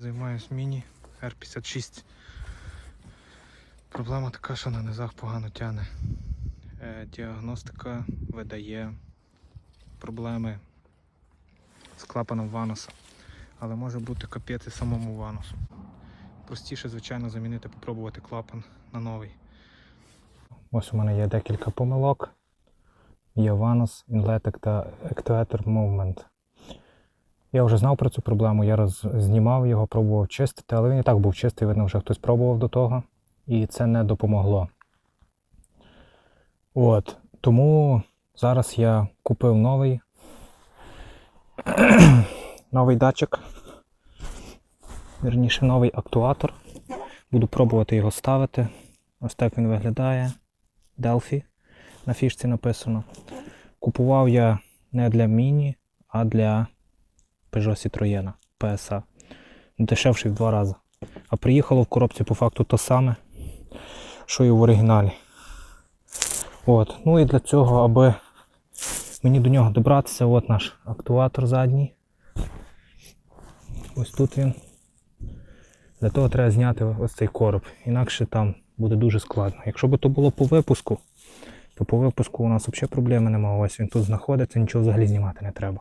Займаюсь міні R56. Проблема така, що на низах погано тяне. Е, Діагностика видає проблеми з клапаном вануса. Але може бути капець і самому ванусу. Простіше, звичайно, замінити, попробувати клапан на новий. Ось у мене є декілька помилок. Є ванус, інлетик та actuator movement. Я вже знав про цю проблему, я роз... знімав його, пробував чистити, але він і так був чистий, видно, вже хтось пробував до того, і це не допомогло. От, тому зараз я купив новий, новий датчик, вірніше новий актуатор. Буду пробувати його ставити. Ось так він виглядає. Delphi на фішці написано. Купував я не для міні, а для Peugeot Citroën PSA. Дешевший в два рази. А приїхало в коробці по факту то саме, що і в оригіналі. От. Ну і для цього, аби мені до нього добратися, от наш актуатор задній. Ось тут він. Для того треба зняти ось цей короб. Інакше там буде дуже складно. Якщо б то було по випуску, то по випуску у нас взагалі проблеми немає. Ось він тут знаходиться, нічого взагалі знімати не треба.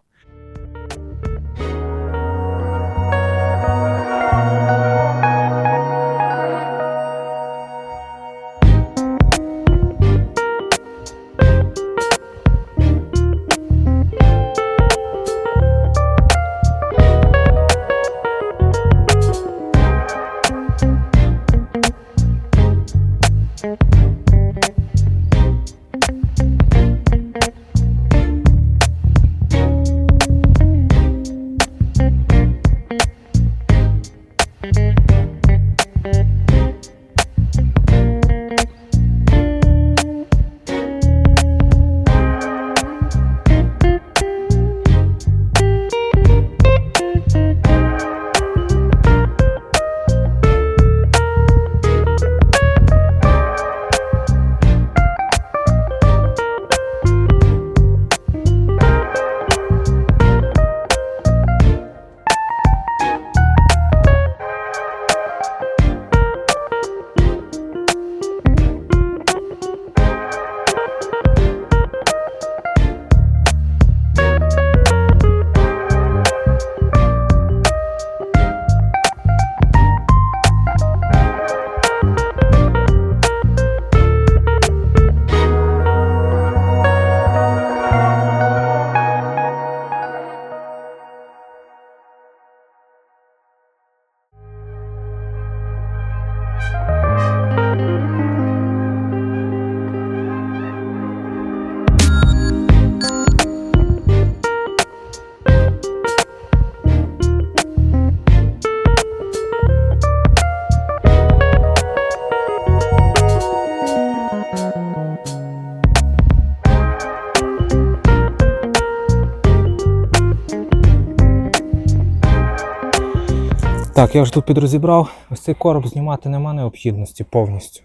Так, я вже тут підрозібрав. Ось цей короб знімати нема необхідності повністю.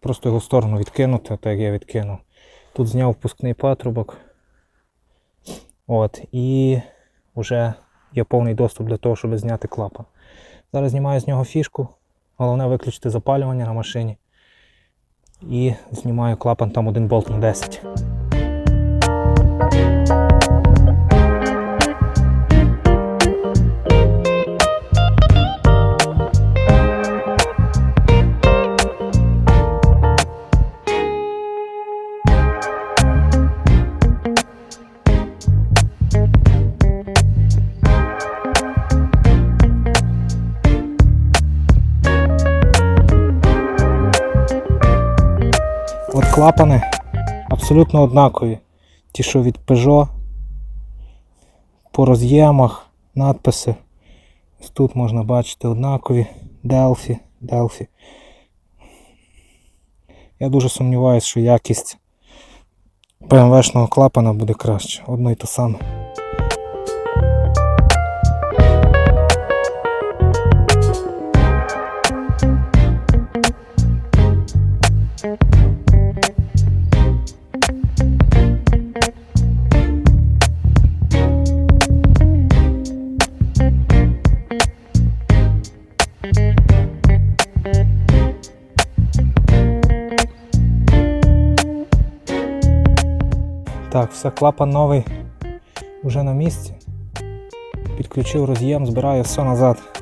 Просто його в сторону відкинути, так як я відкинув. Тут зняв впускний патрубок. От, і вже є повний доступ для того, щоб зняти клапан. Зараз знімаю з нього фішку. Головне виключити запалювання на машині. І знімаю клапан там один болт на 10. Клапани абсолютно однакові. Ті, що від Peugeot, по роз'ємах, надписи. Тут можна бачити однакові Delphi, Delphi. Я дуже сумніваюся, що якість BMW-шного клапана буде краще. Одно і те саме. Так, все, клапан новий вже на місці. Підключив роз'єм, збираю все назад.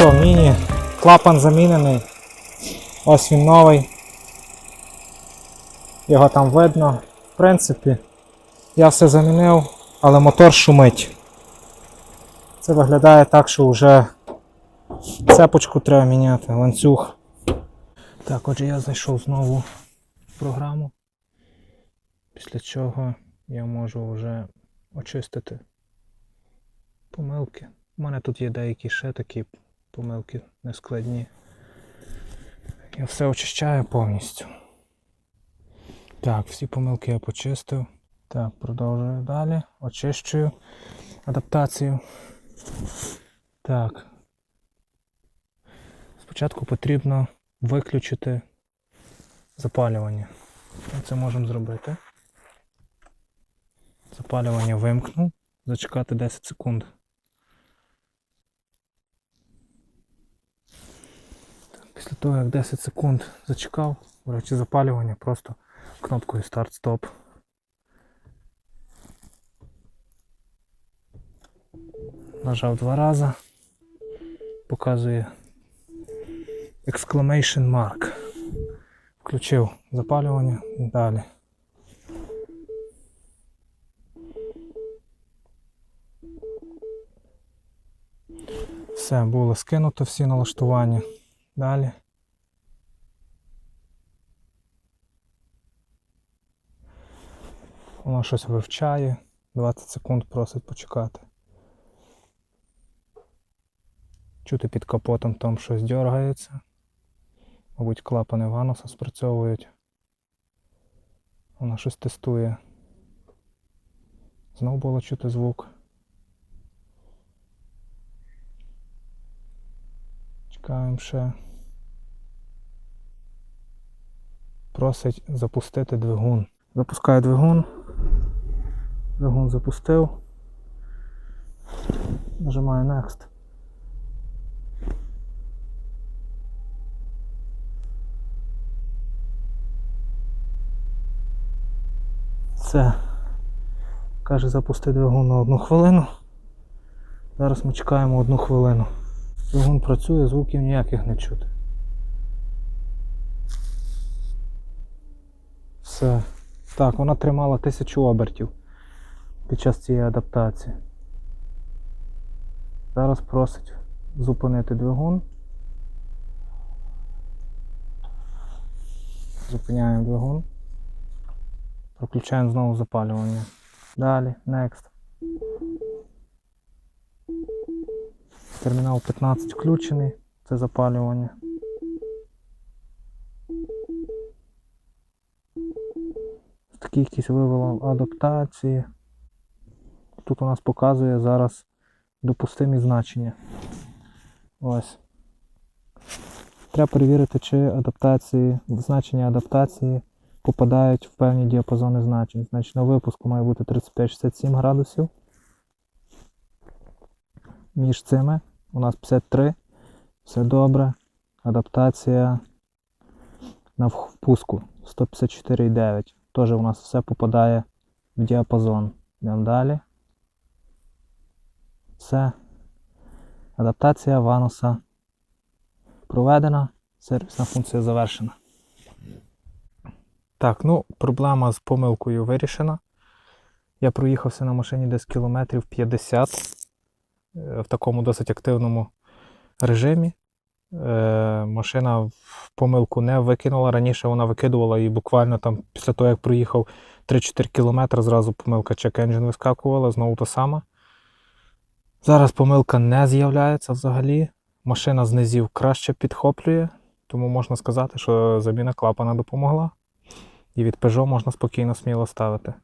Що, міні, клапан замінений. Ось він новий. Його там видно. В принципі, я все замінив, але мотор шумить. Це виглядає так, що вже цепочку треба міняти, ланцюг. Так, отже, я знайшов знову програму, після чого я можу вже очистити помилки. У мене тут є деякі ще такі помилки нескладні. Я все очищаю повністю. Так, всі помилки я почистив. Так, продовжую далі. Очищую адаптацію. Так. Спочатку потрібно виключити запалювання. Ми це можемо зробити. Запалювання вимкнув. Зачекати 10 секунд. Після того, як 10 секунд зачекав, до речі, запалювання просто кнопкою старт-стоп. Нажав два рази. Показує exclamation mark. Включив запалювання далі. Все, було скинуто всі налаштування. Далі. Воно щось вивчає. 20 секунд просить почекати. Чути під капотом там щось дергається. Мабуть, клапани вануса спрацьовують. Воно щось тестує. Знову було чути звук. Чекаємо ще. Просить запустити двигун. Запускаю двигун. Двигун запустив. Нажимаю Next. Все. Каже запусти двигун на одну хвилину. Зараз ми чекаємо одну хвилину. Двигун працює, звуків ніяких не чути. Все. Так, вона тримала тисячу обертів під час цієї адаптації. Зараз просить зупинити двигун. Зупиняємо двигун. Проключаємо знову запалювання. Далі, next. Термінал 15 включений, це запалювання. Такі якісь вивела адаптації. Тут у нас показує зараз допустимі значення. Ось. Треба перевірити, чи адаптації, значення адаптації попадають в певні діапазони значень. Значить, на випуску має бути 35-67 градусів. між цими. У нас 53. Все добре. Адаптація на впуску 154,9. Теж у нас все попадає в діапазон. Йдемо далі. Все. Адаптація вануса проведена. Сервісна функція завершена. Так, ну, проблема з помилкою вирішена. Я проїхався на машині десь кілометрів 50 е, в такому досить активному режимі. Е, машина в помилку не викинула. Раніше вона викидувала і буквально там після того, як проїхав 3-4 кілометри, зразу помилка engine вискакувала, знову та сама. Зараз помилка не з'являється взагалі. Машина з низів краще підхоплює, тому можна сказати, що заміна клапана допомогла. І від Peugeot можна спокійно сміло ставити.